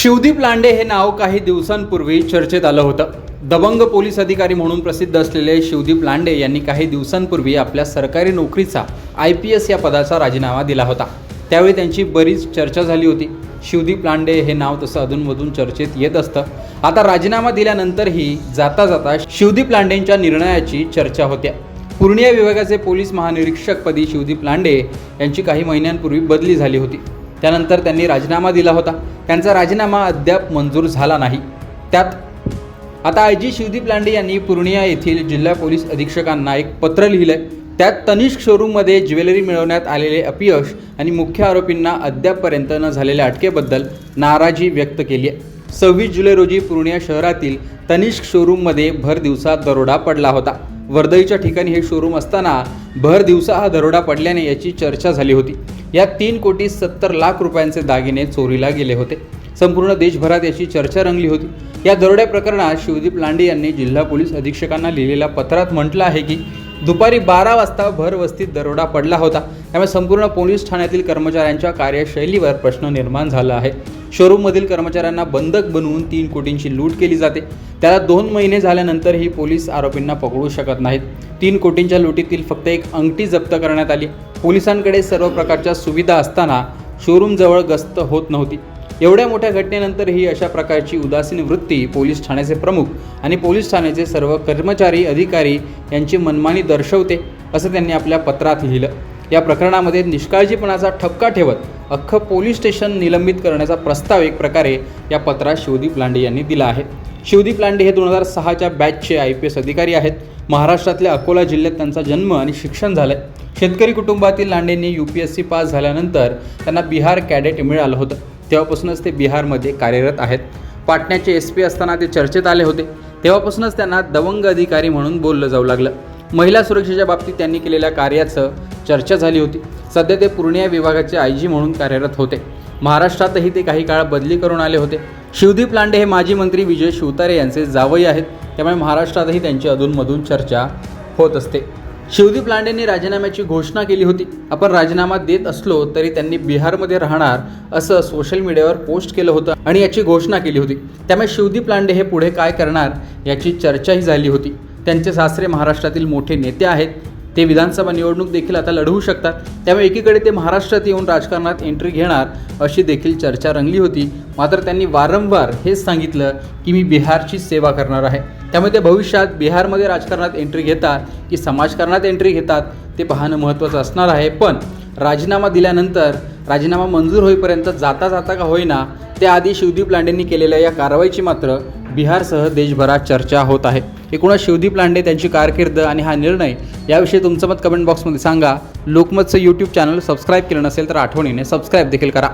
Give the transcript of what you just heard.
शिवदीप लांडे हे नाव काही दिवसांपूर्वी चर्चेत आलं होतं. दबंग पोलीस अधिकारी म्हणून प्रसिद्ध असलेले शिवदीप लांडे यांनी काही दिवसांपूर्वी आपल्या सरकारी नोकरीचा आय पी एस या पदाचा राजीनामा दिला होता. त्यावेळी त्यांची बरीच चर्चा झाली होती. शिवदीप लांडे हे नाव तसं अधूनमधून चर्चेत येत असतं. आता राजीनामा दिल्यानंतरही जाता जाता शिवदीप लांडेंच्या निर्णयाची चर्चा होत्या. पूर्णिया विभागाचे पोलीस महानिरीक्षकपदी शिवदीप लांडे यांची काही महिन्यांपूर्वी बदली झाली होती. त्यानंतर त्यांनी राजीनामा दिला होता. त्यांचा राजीनामा अद्याप मंजूर झाला नाही. त्यात आता आय जी शिवदीप लांडे यांनी पूर्णिया येथील जिल्हा पोलीस अधीक्षकांना एक पत्र लिहिलं आहे त्यात तनिष्क शोरूममध्ये ज्वेलरी मिळवण्यात आलेले अपयश आणि मुख्य आरोपींना अद्यापपर्यंत न झालेल्या अटकेबद्दल नाराजी व्यक्त केली आहे. सव्वीस जुलै रोजी पूर्णिया शहरातील तनिष्क शोरूममध्ये भर दिवसा दरोडा पडला होता. वर्दईच्या ठिकाणी हे शोरूम असताना भर दिवसा हा दरोडा पडल्याने याची चर्चा झाली होती. या तीन कोटी सत्तर लाख रुपयांचे दागिने चोरीला गेले होते. संपूर्ण देशभरात याची चर्चा रंगली होती. या दरोड्या प्रकरणात शिवदीप लांडे यांनी जिल्हा पोलीस अधीक्षकांना लिहिलेल्या पत्रात म्हटलं आहे की दुपारी बारा वाजता भर वस्तीत दरोडा पडला होता. त्यामुळे संपूर्ण पोलीस ठाण्यातील कर्मचाऱ्यांच्या कार्यशैलीवर प्रश्न निर्माण झाला आहे. शोरूममधील कर्मचाऱ्यांना बंधक बनवून तीन कोटींची लूट केली जाते. त्याला दोन महिने झाल्यानंतरही पोलीस आरोपींना पकडू शकत नाहीत. तीन कोटींच्या लुटीतील फक्त एक अंगठी जप्त करण्यात आली. पोलिसांकडे सर्व प्रकारच्या सुविधा असताना शोरूमजवळ गस्त होत नव्हती. एवढ्या मोठ्या घटनेनंतरही अशा प्रकारची उदासीन वृत्ती पोलीस ठाण्याचे प्रमुख आणि पोलीस ठाण्याचे सर्व कर्मचारी अधिकारी यांची मनमानी दर्शवते असं त्यांनी आपल्या पत्रात लिहिलं. या प्रकरणामध्ये निष्काळजीपणाचा ठपका ठेवत अख्खं पोलीस स्टेशन निलंबित करण्याचा प्रस्ताव एक प्रकारे या पत्रात शिवदीप लांडे यांनी दिला आहे. शिवदीप लांडे हे दोन हजार सहाच्या बॅचचे आय पी एस अधिकारी आहेत. महाराष्ट्रातल्या अकोला जिल्ह्यात त्यांचा जन्म आणि शिक्षण झालं आहे शेतकरी कुटुंबातील लांडेंनी U P S C pass झाल्यानंतर त्यांना बिहार कॅडेट मिळालं होतं. तेव्हापासूनच ते बिहारमध्ये कार्यरत आहेत. पाटण्याचे एस पी असताना ते चर्चेत आले होते. तेव्हापासूनच त्यांना दवंग अधिकारी म्हणून बोललं जाऊ लागलं. महिला सुरक्षेच्या बाबतीत त्यांनी केलेल्या कार्याचं चर्चा झाली होती. सध्या ते पूर्णिया विभागाचे आय जी म्हणून कार्यरत होते. महाराष्ट्रातही ते काही काळ बदली करून आले होते. शिवदीप लांडे हे माजी मंत्री विजय शिवतारे यांचे जावई आहेत. त्यामुळे महाराष्ट्रातही त्यांची अधूनमधून चर्चा होत असते. शिवदीप लांडेंनी राजीनाम्याची घोषणा केली होती. आपण राजीनामा देत असलो तरी त्यांनी बिहारमध्ये राहणार असं सोशल मीडियावर पोस्ट केलं होतं आणि याची घोषणा केली होती. त्यामुळे शिवदीप लांडे हे पुढे काय करणार याची चर्चाही झाली होती. त्यांचे सासरे महाराष्ट्रातील मोठे नेते आहेत. ते विधानसभा निवडणूक देखील आता लढवू शकतात. त्यामुळे एकीकडे ते महाराष्ट्रात येऊन राजकारणात एंट्री घेणार अशी देखील चर्चा रंगली होती. मात्र त्यांनी वारंवार हेच सांगितलं की मी बिहारची सेवा करणार आहे. त्यामुळे ते भविष्यात बिहारमध्ये राजकारणात एंट्री घेतात की समाजकारणात एंट्री घेतात ते पाहणं महत्त्वाचं असणार आहे. पण राजीनामा दिल्यानंतर राजीनामा मंजूर होईपर्यंत जाता जाता का होईना त्याआधी शिवदीप लांडेंनी केलेल्या या कारवाईची मात्र बिहारसह देशभरात चर्चा होत आहे. एकूणच शिवदीप लांडे त्यांची कारकीर्द आणि हा निर्णय याविषयी तुमचं मत कमेंट बॉक्समध्ये सांगा. लोकमतचं यूट्यूब चॅनल सबस्क्राईब केलं नसेल तर आठवणीने सबस्क्राईब देखील करा.